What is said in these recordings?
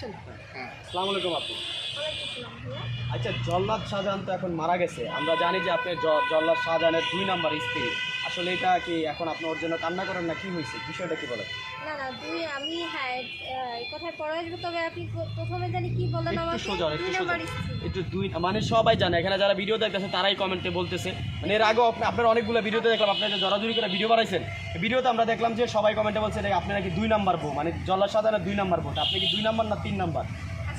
হ্যাঁ। আসসালামু আলাইকুম আপু। আচ্ছা জল্লাদ শাহজাহান তো এখন মারা গেছে। আমরা জানি যে আপনি জল্লাদ শাহজাহানের দুই নাম্বার স্ত্রী। আসলে এটা কি এখন আপনি ওর জন্য কান্না করেন না? কি হয়েছে? বিষয়টা কি বলেন? না না দুই আমি হ্যাঁ এই কথায় পরে আসব তবে আপনি প্রথমে জানি কি বললেন একটু আমাকে? সোজা একটু দুই সোজা। নাম্বার স্ত্রী। একটু দুই মানে সবাই জানে এখানে যারা ভিডিও দেখতেছে তারাই কমেন্টে বলতেছে। মানে এর আগেও আপনি আপনার অনেকগুলো ভিডিওতে দেখলাম আপনি যে জড়াজড়ি করে ভিডিও বানাইছেন ভিডিওতে আমরা দেখলাম যে সবাই কমেন্টে বলছে যে আপনি নাকি দুই নাম্বার বউ মানে জল্লাদ শাহজাহানের দুই নাম্বার বউ। আপনি কি দুই নাম্বার না তিন নাম্বার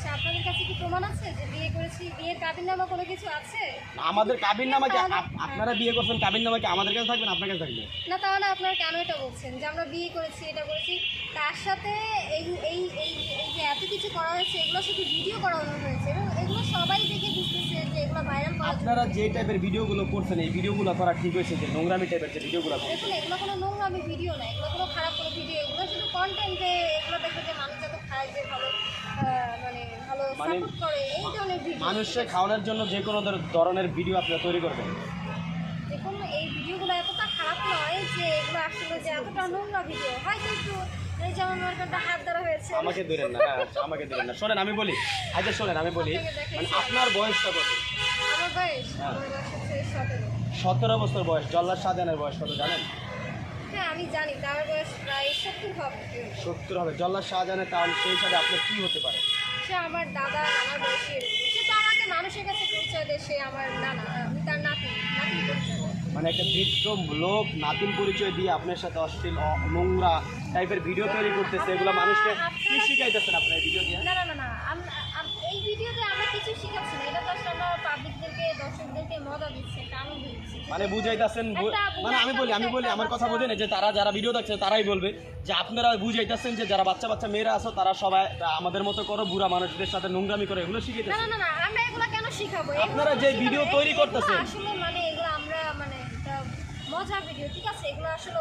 আচ্ছা আপনাদের কাছে কি প্রমাণ আছে যে বিয়ে করেছি? বিয়ের কাবিন নামা কোনো কিছু আছে? আমাদের কাবির নামাকে আপ- আপনারা বিয়ে করছেন কাবির নামাকে আমাদের কাছে থাকবেন আপনার কাছে থাকবে না তাহলে আপনারা কেন এটা বলছেন? যে আমরা বিয়ে করেছি এটা করেছি তার সাথে এই এই এই এই যে এত কিছু করা হয়েছে এগুলো শুধু ভিডিও করানো হয়েছে এবং এগুলো সবাই দেখে বুঝতেছে যে এগুলো ভাইরাল জন্য। আপনারা যে টাইপের ভিডিওগুলো করছেন এই ভিডিওগুলো করা ঠিক হয়েছে যে নোংরামি টাইপের যে ভিডিওগুলো করছেন দেখুন এগুলো কোনো নোংরামি ভিডিও না এগুলো কোনো খারাপ কোনো ভিডিও এগুলো শুধু কন্টেন্ট যে এগুলো দেখবে যে মানুষ যত খায় যে ভালো আহ, মানে মানে মানুষকে খাওয়ানোর জন্য যে কোনো ধরনের ভিডিও আপনারা তৈরি করবেন। দেখুন এই ভিডিওগুলো এতটা খারাপ নয় যে এগুলো আসলে যে এতটা নোংরা ভিডিও হয়তো একটু আমাকে ধরেন না হ্যাঁ আমাকে ধরেন না। শোনেন আমি বলি আচ্ছা শোনেন আমি বলি মানে আপনার বয়সটা কত? হচ্ছে সতেরো। বছর বয়স জল্লাদ শাহজাহানের বয়স কত জানেন? হ্যাঁ আমি জানি তার বয়স প্রায় সত্তর হবে। সত্তর হবে জল্লাদ শাহজাহানের তাহলে সেই হিসাবে আপনার কি হতে পারে? সে আমার দাদা আমার বয়সী সে তো আমাকে মানুষের কাছে পরিচয় দেয় সে আমার নানা আমি তার নাতি নাতি পরিচয় দেয়। মানে একটা বৃদ্ধ লোক নাতিন পরিচয় দিয়ে আপনার সাথে অশ্লীল নোংরা টাইপের ভিডিও তৈরি করতেছে এগুলো মানুষকে কি শিখাইতেছেন আপনার ভিডিও দিয়ে? না না না না এই ভিডিওতে দর্শকদেরকে মজা দিচ্ছি মানে বুঝাইতেছেন মানে আমি বলি আমি বলি আমার কথা বোঝেন যে তারা যারা ভিডিও দেখছে তারাই বলবে যে আপনারা বুঝাইতেছেন যে যারা বাচ্চা বাচ্চা মেয়েরা আছো তারা সবাই আমাদের মতো করো বুড়া মানুষদের সাথে নোংরামি করে এগুলো না শিখাইতেছেন না না না আমরা এগুলো কেন শিখাবো আপনারা যে ভিডিও তৈরি করতেছেন। আসলে মানে এগুলো আমরা মানে ভিডিও ঠিক আছে এগুলো আসলে।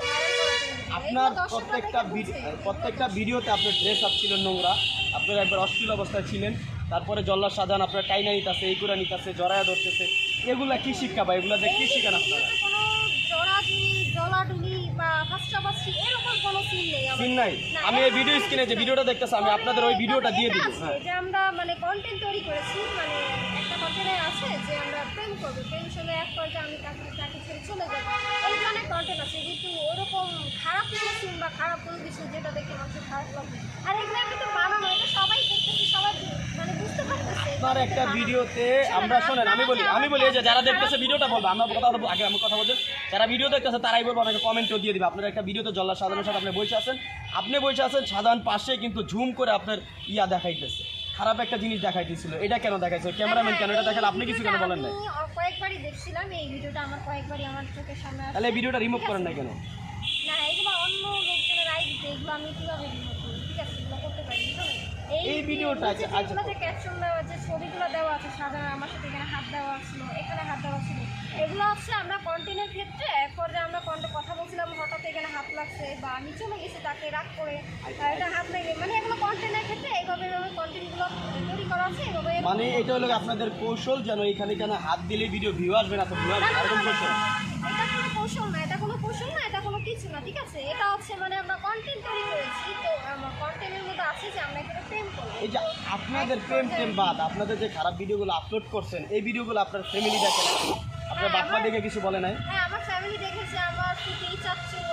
আপনার প্রত্যেকটা ভিডিও প্রত্যেকটা ভিডিওতে আপনার ড্রেস আপ ছিল নোংরা আপনার একবার অশ্লীল অবস্থায় ছিলেন তারপরে জল্লার সাজান আপনার টাইনা নিতেছে এই করে নিতেছে জড়ায়া ধরতেছে। এগুলা কি শিক্ষা বা এগুলা যে কি শিখান আপনারা? আমি এই ভিডিও স্ক্রিনে যে ভিডিওটা দেখতেছি আমি আপনাদের ওই ভিডিওটা দিয়ে দিব হ্যাঁ। যে আমরা মানে কন্টেন্ট তৈরি করেছি মানে একটা কন্টেন্টে আছে যে আমরা প্রেম করব প্রেম শুনে এক পর্যায়ে আমি তাকে তাকে ছেড়ে চলে যাব। এই ধরনের কন্টেন্ট আছে কিন্তু ওরকম খারাপ কোনো সিন বা খারাপ কোনো কিছু যেটা দেখে মানুষের খারাপ লাগবে। আর এগুলো এটা সবাই দেখতেছে সবাই মানে বুঝতে পারতেছে আপনার একটা ভিডিওতে আমরা শোনেন আমি বলি আমি বলি যে যারা দেখতেছে ভিডিওটা বলব আমরা কথা বলব আগে আমি কথা বলছেন যারা ভিডিও দেখতেছে তারাই বলব আমাকে কমেন্টও দিয়ে দিবে। আপনার একটা ভিডিওতে জল্লা সাধারণের সাথে আপনি বসে আছেন। আপনি বসে আছেন সাধারণ পাশে কিন্তু ঝুম করে আপনার ইয়া দেখাইতেছে। খারাপ একটা জিনিস দেখাইতেছিল। এটা কেন দেখাইছে? ক্যামেরাম্যান কেন এটা দেখেন আপনি কিছু কেন বলেন কয়েকবারই দেখছিলাম এই ভিডিওটা আমার কয়েকবারই আমার চোখের সামনে তাহলে ভিডিওটা রিমুভ করেন না কেন? না এগুলো অন্য লোকজনের আই দিতে এগুলো আমি কীভাবে রিমুভ করব ঠিক আছে এগুলো করতে পারি বুঝলেন? এই ভিডিওটা আছে, যে ক্যাপশন দেওয়া আছে ছবিগুলো দেওয়া আছে সাধারণ আমার সাথে এখানে হাত দেওয়া ছিল এখানে হাত দেওয়া ছিল এগুলো হচ্ছে আমরা কন্টেন্টের ক্ষেত্রে এক পর্যায়ে আমরা কন্টে কথা বলছিলাম হঠাৎ এখানে হাত লাগছে বা আমি চলে গেছি তাকে রাগ করে এটা হাত লেগে মানে এগুলো কন্টেন্টের ক্ষেত্রে এইভাবে এইভাবে কন্টেন্টগুলো তৈরি করা আছে এভাবে মানে এটা হলো আপনাদের কৌশল যেন এখানে কেন হাত দিলে ভিডিও ভিউ আসবে না তো ভিউ আসবে এরকম কৌশল না, এটা কোনো কৌশল না এটা কোনো কৌশল না এটা কোনো কিছু না ঠিক আছে? এটা হচ্ছে মানে আমরা কন্টেন্ট তৈরি করেছি তো আমার কন্টেন্টের মধ্যে আছে যে আমরা এখানে এই যে আপনাদের প্রেম প্রেম বাদ, আপনাদের যে খারাপ ভিডিওগুলো আপলোড করছেন, এই ভিডিওগুলো আপনার ফ্যামিলি দেখে আপনার বাপমা দেখে কিছু বলে নাই? হ্যাঁ আমার ফ্যামিলি দেখেছে, আমার চাচ্ছিল